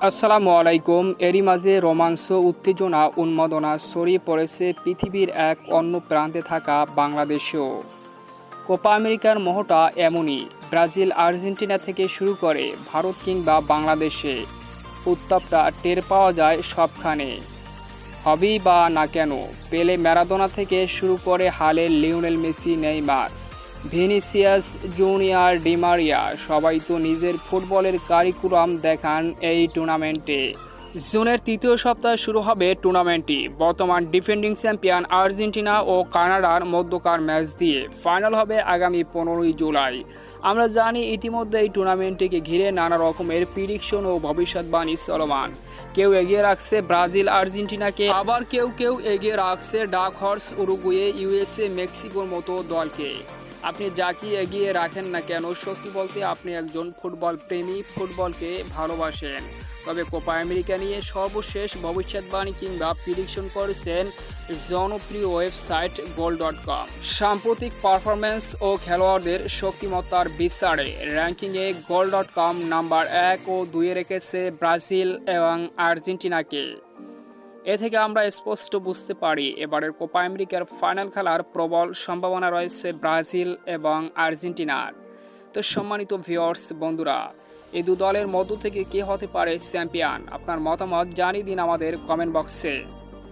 আসসালামু আলাইকুম। এরই মাঝে রোমাঞ্চ, উত্তেজনা, উন্মাদনা ছড়িয়ে পড়েছে পৃথিবীর এক অন্য প্রান্তে থাকা বাংলাদেশেও। কোপা আমেরিকার মোহটা এমনই, ব্রাজিল, আর্জেন্টিনা থেকে শুরু করে ভারত কিংবা বাংলাদেশে উত্তাপটা টের পাওয়া যায় সবখানে। হবেই বা না কেন, পেলে ম্যারাদোনা থেকে শুরু করে হালের Lionel Messi, Neymar. Vinicius Junior Di Maria সবাই তো নিজের ফুটবলের কারিকুলাম দেখান এই টুর্নামেন্টে। জুনের তৃতীয় সপ্তাহ শুরু হবে টুর্নামেন্টটি। বর্তমান ডিফেন্ডিং চ্যাম্পিয়ন আর্জেন্টিনা ও কানাডার মধ্যকার ম্যাচ দিয়ে ফাইনাল হবে আগামী পনেরোই জুলাই। আমরা জানি ইতিমধ্যে এই টুর্নামেন্টটিকে ঘিরে নানা রকমের প্রিডিকশন ও ভবিষ্যৎবাণী চলমান। কেউ এগিয়ে রাখছে ব্রাজিল, আর্জেন্টিনাকে। আবার কেউ কেউ এগিয়ে রাখছে ডাক হর্স উরুগুয়ে, ইউএসএ, মেক্সিকোর মতো দলকে। আপনি যাকে এগিয়ে রাখেন না কেন, সত্যি বলতে আপনি একজন ফুটবল প্রেমী, ফুটবলকে ভালোবাসেন। তবে কোপা আমেরিকা নিয়ে সর্বশেষ ভবিষ্যৎবাণী কিংবা প্রিডিকশন করেছেন জনপ্রিয় ওয়েবসাইট গোল ডট কম। সাম্প্রতিক পারফরমেন্স ও খেলোয়াড়দের শক্তিমত্তার বিচারে র্যাঙ্কিংয়ে গোল ডট কম নাম্বার এক ও দুইয়ে রেখেছে ব্রাজিল এবং আর্জেন্টিনাকে। এ থেকে আমরা স্পষ্ট বুঝতে পারি, এবারের কোপা আমেরিকার ফাইনাল খেলার প্রবল সম্ভাবনা রয়েছে ব্রাজিল এবং আর্জেন্টিনার। তো সম্মানিত ভিওর্স বন্ধুরা, এই দু দলের মধ্য থেকে কে হতে পারে চ্যাম্পিয়ন? আপনার মতামত জানিয়ে দিন আমাদের কমেন্ট বক্সে।